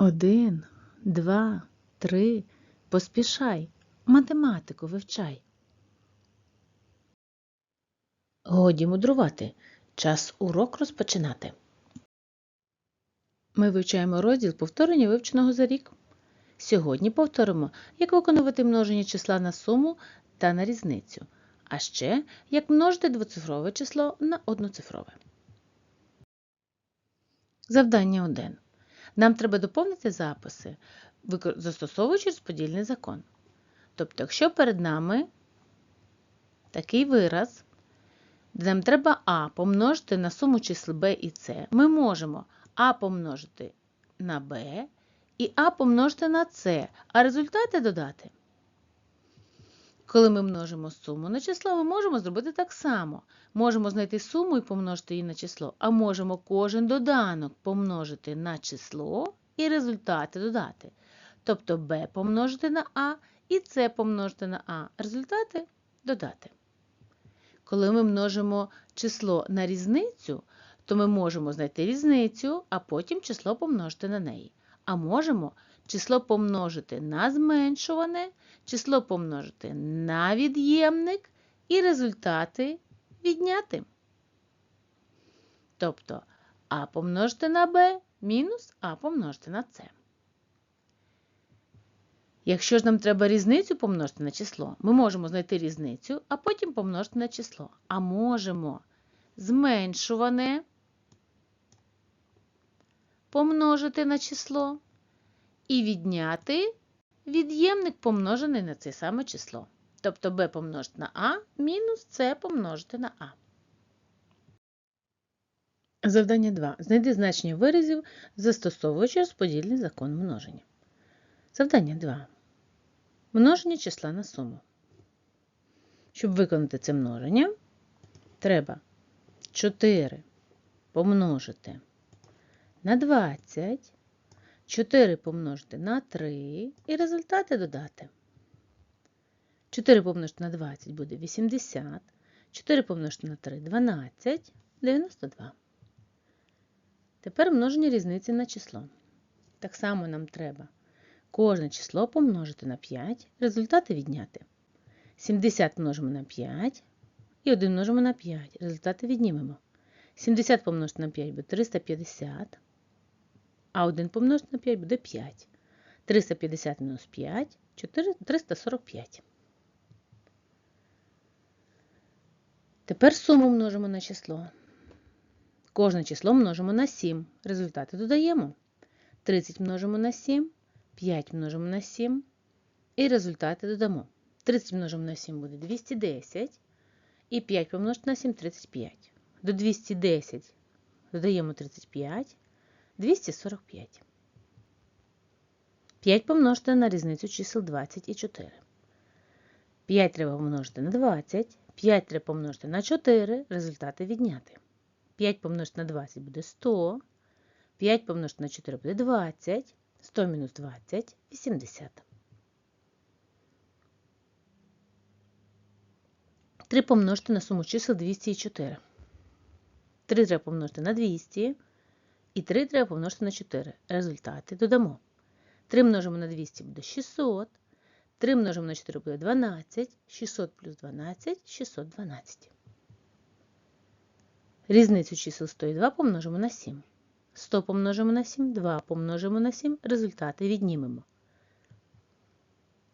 Один, два, три. Поспішай. Математику вивчай. Годі мудрувати. Час урок розпочинати. Ми вивчаємо розділ повторення вивченого за рік. Сьогодні повторимо, як виконувати множення числа на суму та на різницю, а ще як множити двоцифрове число на одноцифрове. Завдання 1. Нам треба доповнити записи, застосовуючи розподільний закон. Тобто, якщо перед нами такий вираз, де нам треба А помножити на суму чисел Б і С, ми можемо А помножити на Б і А помножити на С, а результати додати. Коли ми множимо суму на число, ми можемо зробити так само. Можемо знайти суму і помножити її на число, а можемо кожен доданок помножити на число і результати додати. Тобто b помножити на а і c помножити на а. Результати додати. Коли ми множимо число на різницю, то ми можемо знайти різницю, а потім число помножити на неї. А можемо число помножити на зменшуване, число помножити на від'ємник і результати відняти. Тобто а помножити на b мінус а помножити на c. Якщо ж нам треба різницю помножити на число, ми можемо знайти різницю, а потім помножити на число. А можемо зменшуване помножити на число і відняти від'ємник помножений на це саме число. Тобто b помножити на а мінус c помножити на а. Завдання 2. Знайди значення виразів, застосовуючи розподільний закон множення. Завдання 2. Множення числа на суму. Щоб виконати це множення, треба 4 помножити на 20, 4 помножити на 3 і результати додати. 4 помножити на 20 буде 80, 4 помножити на 3 12, 92. Тепер множення різниці на число. Так само нам треба кожне число помножити на 5, результати відняти. 70 множимо на 5 і 1 множимо на 5, результати віднімемо. 70 помножити на 5 буде 350, а 1 помножити на 5 буде 5. 350 мінус 5 4, 345. Тепер суму множимо на число. Кожне число множимо на 7. Результати додаємо. 30 множимо на 7, 5 множимо на 7 і результати додамо. 30 множимо на 7 буде 210 і 5 помножити на 7 35. До 210 додаємо 35, 245. 5 помножити на різницю чисел 20 і 4. 5 треба помножити на 20, 5 треба помножити на 4, результати відняти. 5 помножити на 20 буде 100, 5 помножити на 4 буде 20, 100 мінус 20 – 80. 3 помножити на суму чисел 200 і 4. 3 треба помножити на 200 і 3 треба помножити на 4. Результати додамо. 3 множимо на 200 буде 600, 3 множимо на 4 буде 12, 600 плюс 12 – 612. Різницю чисел 100 і 2 помножимо на 7. 100 помножимо на 7, 2 помножимо на 7, результати віднімемо.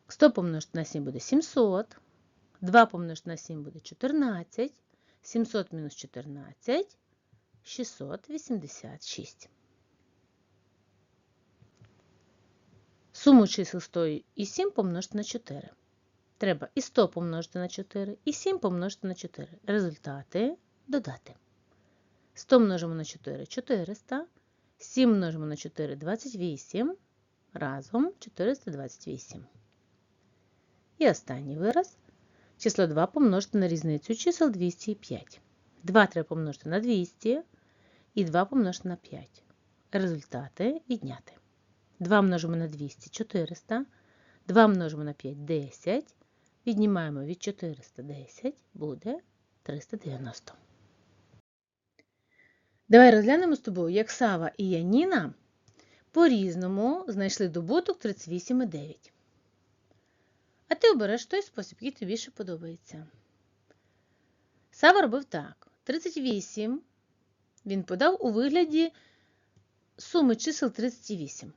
100 помножити на 7 буде 700, 2 помножити на 7 буде 14, 700 мінус 14 – 686. Суму чисел 100 і 7 помножити на 4. Треба і 100 помножити на 4, і 7 помножити на 4. Результати додати. 100 множимо на 4 – 400, 7 множимо на 4 – 28, разом 428. І останній вираз. Число 2 помножити на різницю чисел 200 і 5. 2 треба помножити на 200 і 2 помножити на 5. Результати відняти. 2 множимо на 200 – 400, 2 множимо на 5 – 10, віднімаємо від 410, буде 390. Давай розглянемо з тобою, як Сава і Яніна по-різному знайшли добуток 38,9. А ти обереш той спосіб, який тобі більше подобається. Сава робив так: 38 він подав у вигляді суми чисел 38.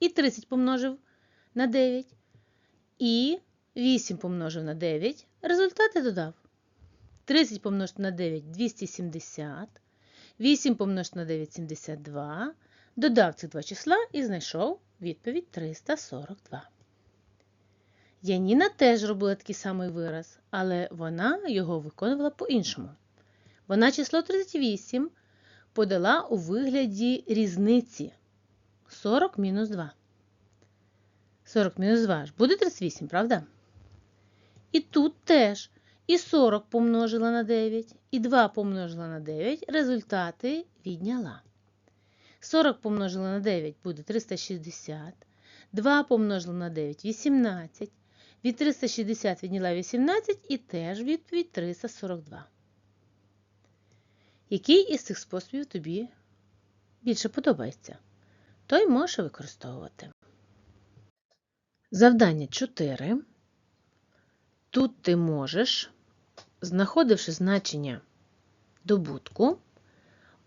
І 30 помножив на 9. І 8 помножив на 9. Результати додав. 30 помножити на 9 270. 8 помножити на 9 72. Додав ці два числа і знайшов відповідь 342. Яніна теж робила такий самий вираз, але вона його виконувала по-іншому. Вона число 38 подала у вигляді різниці 40 мінус 2. 40 мінус 2 ж буде 38, правда? І тут теж і 40 помножила на 9, і 2 помножила на 9, результати відняла. 40 помножила на 9 буде 360, 2 помножила на 9 18. Від 360 відняла 18 і теж відповідь 342. Який із цих способів тобі більше подобається? Той можеш використовувати. Завдання 4. Тут ти можеш, знаходивши значення добутку,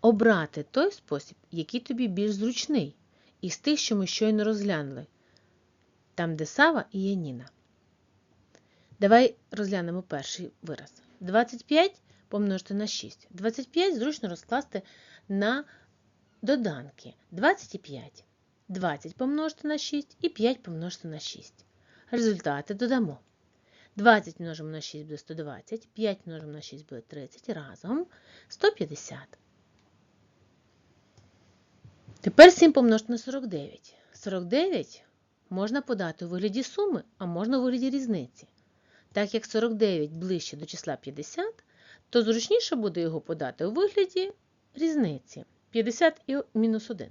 обрати той спосіб, який тобі більш зручний, із тих, що ми щойно розглянули, там, де Сава і Яніна. Давай розглянемо перший вираз. 25 помножити на 6. 25 зручно розкласти на доданки. 25. 20 помножити на 6 і 5 помножити на 6. Результати додамо. 20 множимо на 6 буде 120, 5 множимо на 6 буде 30, разом 150. Тепер 7 помножити на 49. 49 можна подати у вигляді суми, а можна у вигляді різниці. Так як 49 ближче до числа 50, то зручніше буде його подати у вигляді різниці 50 і мінус 1.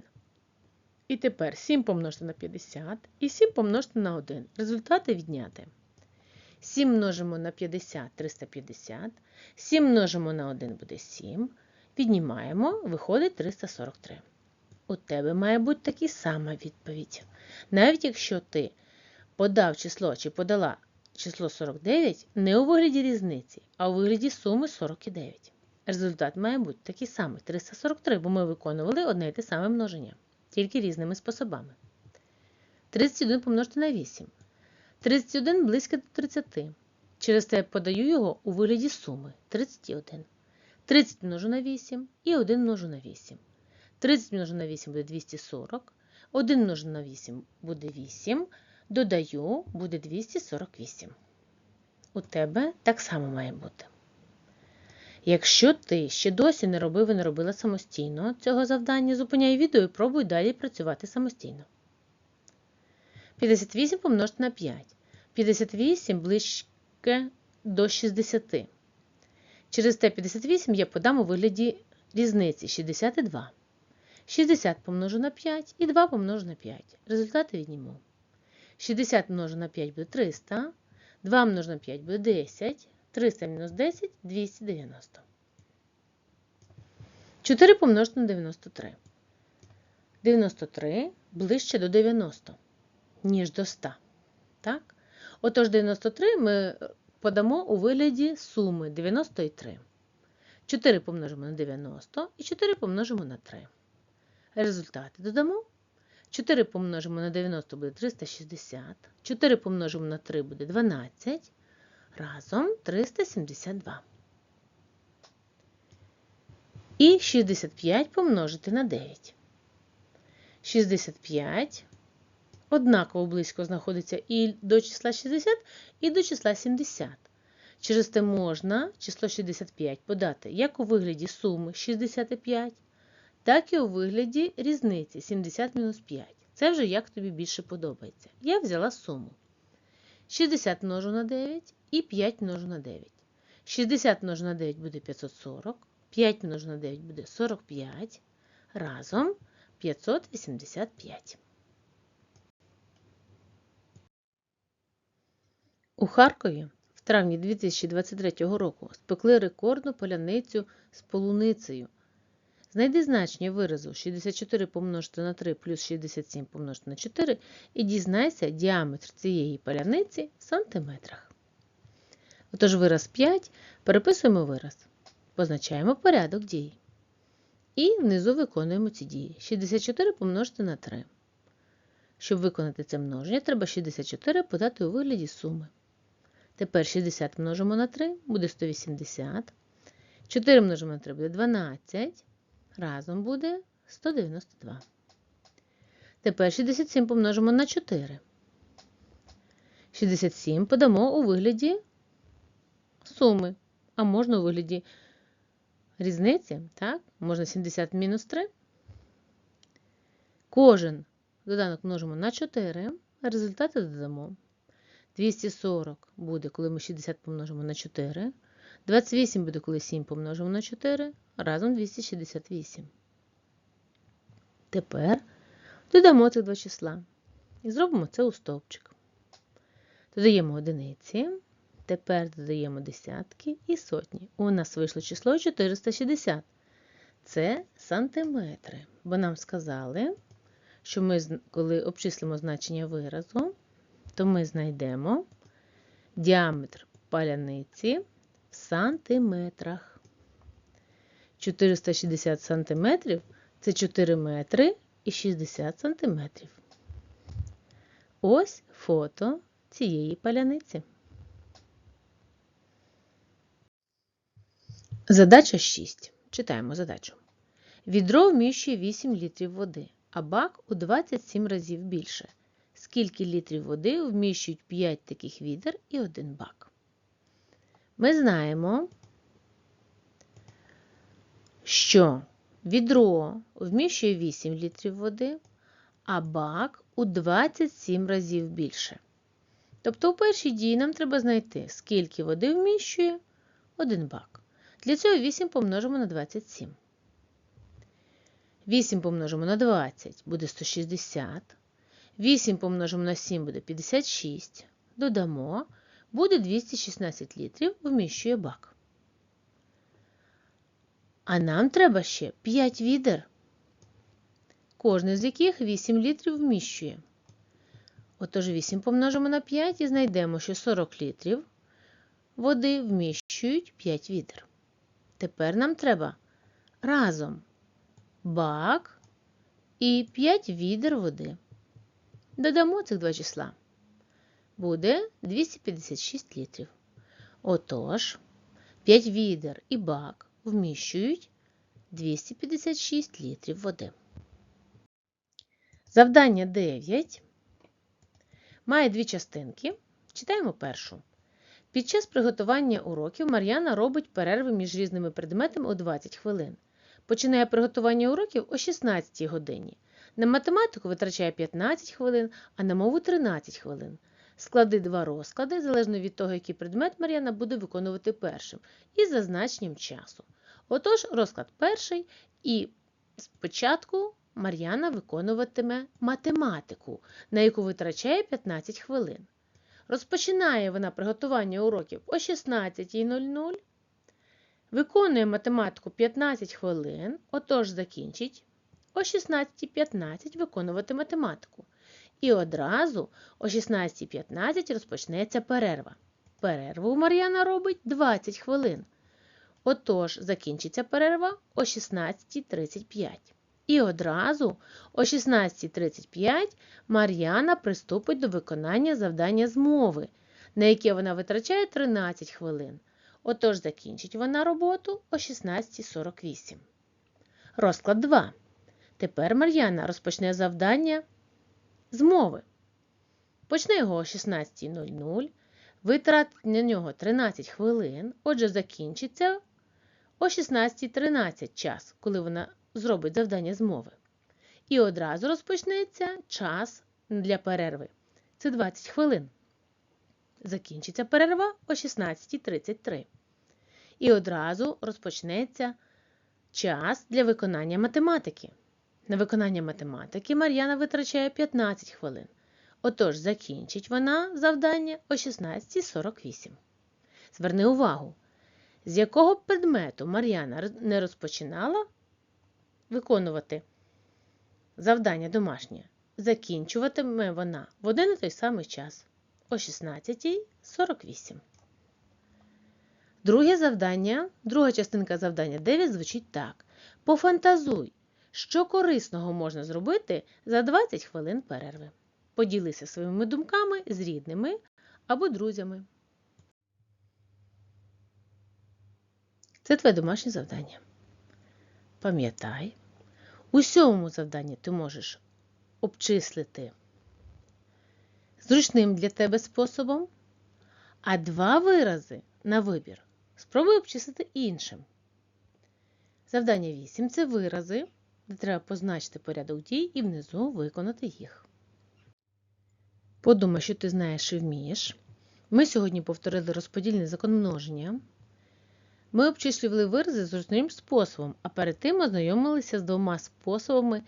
І тепер 7 помножити на 50 і 7 помножити на 1. Результати відняти. 7 множимо на 50 350, 7 множимо на 1 буде 7. Віднімаємо, виходить 343. У тебе має бути така сама відповідь. Навіть якщо ти подав число чи подала число 49 не у вигляді різниці, а у вигляді суми 49. Результат має бути такий самий 343, бо ми виконували одне і те саме множення, тільки різними способами. 31 помножити на 8. 31 близько до 30. Через це я подаю його у вигляді суми 31. 30 множу на 8 і 1 множу на 8. 30 множу на 8 буде 240. 1 множу на 8 буде 8. Додаю, буде 248. У тебе так само має бути. Якщо ти ще досі не робив і не робила самостійно цього завдання, зупиняй відео і пробуй далі працювати самостійно. 58 помножити на 5. 58 ближче до 60. Через те 58 я подам у вигляді різниці 62. 60 помножу на 5 і 2 помножу на 5. Результати відніму. 60 множу на 5 буде 300. 2 множу на 5 буде 10. 300 мінус 10 290. 4 помножити на 93. 93 ближче до 90, ніж до 100. Так? Отож, 93 ми подамо у вигляді суми 93. 4 помножимо на 90 і 4 помножимо на 3. Результати додамо. 4 помножимо на 90 буде 360. 4 помножимо на 3 буде 12. Разом 372. І 65 помножити на 9. 65 однаково близько знаходиться і до числа 60, і до числа 70. Через те можна число 65 подати як у вигляді суми 65, так і у вигляді різниці 70-5. Це вже як тобі більше подобається. Я взяла суму. 60 множу на 9 і 5 множу на 9. 60 множу на 9 буде 540, 5 множу на 9 буде 45, разом 585. У Харкові в травні 2023 року спекли рекордну поляницю з полуницею Знайди значення виразу 64 помножити на 3 плюс 67 помножити на 4 і дізнайся діаметр цієї паляниці в сантиметрах. Отож, вираз 5 переписуємо вираз. Позначаємо порядок дій. І внизу виконуємо ці дії. 64 помножити на 3. Щоб виконати це множення, треба 64 подати у вигляді суми. Тепер 60 множимо на 3, буде 180. 4 множимо на 3 буде 12. Разом буде 192. Тепер 67 помножимо на 4. 67 подамо у вигляді суми, а можна у вигляді різниці, так? Можна 70 мінус 3. Кожен доданок множимо на 4, а результати додамо. 240 буде, коли ми 60 помножимо на 4. 28 буде, коли 7 помножимо на 4, разом 268. Тепер додамо ці два числа і зробимо це у стовпчик. Додаємо одиниці, тепер додаємо десятки і сотні. У нас вийшло число 460. Це сантиметри, бо нам сказали, що ми, коли обчислимо значення виразу, то ми знайдемо діаметр паляниці в сантиметрах. 460 сантиметрів це 4 метри і 60 сантиметрів. Ось фото цієї паляниці. Задача 6. Читаємо задачу. Відро вміщує 8 літрів води, а бак у 27 разів більше. Скільки літрів води вміщують 5 таких відер і один бак? Ми знаємо, що відро вміщує 8 літрів води, а бак у 27 разів більше. Тобто у першій дії нам треба знайти, скільки води вміщує один бак. Для цього 8 помножимо на 27. 8 помножимо на 20 буде 160. 8 помножимо на 7 буде 56. Додамо, буде 216 літрів, вміщує бак. А нам треба ще 5 відер, кожне з яких 8 літрів вміщує. Отож, 8 помножимо на 5 і знайдемо, що 40 літрів води вміщують 5 відер. Тепер нам треба разом бак і 5 відер води. Додамо цих два числа. Буде 256 літрів. Отож, 5 відер і бак вміщують 256 літрів води. Завдання 9 має дві частинки. Читаємо першу. Під час приготування уроків Мар'яна робить перерви між різними предметами у 20 хвилин. Починає приготування уроків о 16 годині. На математику витрачає 15 хвилин, а на мову 13 хвилин. Склади два розклади, залежно від того, який предмет Мар'яна буде виконувати першим, і за значенням часу. Отож, розклад перший, і спочатку Мар'яна виконуватиме математику, на яку витрачає 15 хвилин. Розпочинає вона приготування уроків о 16.00. Виконує математику 15 хвилин, отож закінчить о 16.15 виконувати математику. І одразу о 16.15 розпочнеться перерва. Перерву Мар'яна робить 20 хвилин. Отож, закінчиться перерва о 16.35. І одразу о 16.35 Мар'яна приступить до виконання завдання з мови, на яке вона витрачає 13 хвилин. Отож, закінчить вона роботу о 16.48. Розклад 2. Тепер Мар'яна розпочне завдання з. Почне його о 16.00, витратить на нього 13 хвилин, отже, закінчиться о 16.13 час, коли вона зробить завдання з мови. І одразу розпочнеться час для перерви. Це 20 хвилин. Закінчиться перерва о 16.33. І одразу розпочнеться час для виконання математики. На виконання математики Мар'яна витрачає 15 хвилин. Отож, закінчить вона завдання о 16.48. Зверни увагу, з якого предмету Мар'яна не розпочинала виконувати завдання домашнє, закінчуватиме вона в один і той самий час о 16.48. Друге завдання, друга частинка завдання 9 звучить так. Пофантазуй, що корисного можна зробити за 20 хвилин перерви. Поділися своїми думками з рідними або друзями. Це твоє домашнє завдання. Пам'ятай, у сьомому завданні ти можеш обчислити зручним для тебе способом, а два вирази на вибір спробуй обчислити іншим. Завдання 8 це вирази, де треба позначити порядок дій і внизу виконати їх. Подумай, що ти знаєш і вмієш. Ми сьогодні повторили розподільний закон множення. Ми обчислювали вирази зручним способом, а перед тим ознайомилися з двома способами,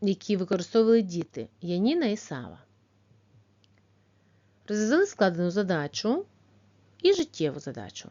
які використовували діти Яніна і Сава. Розв'язали складену задачу і життєву задачу.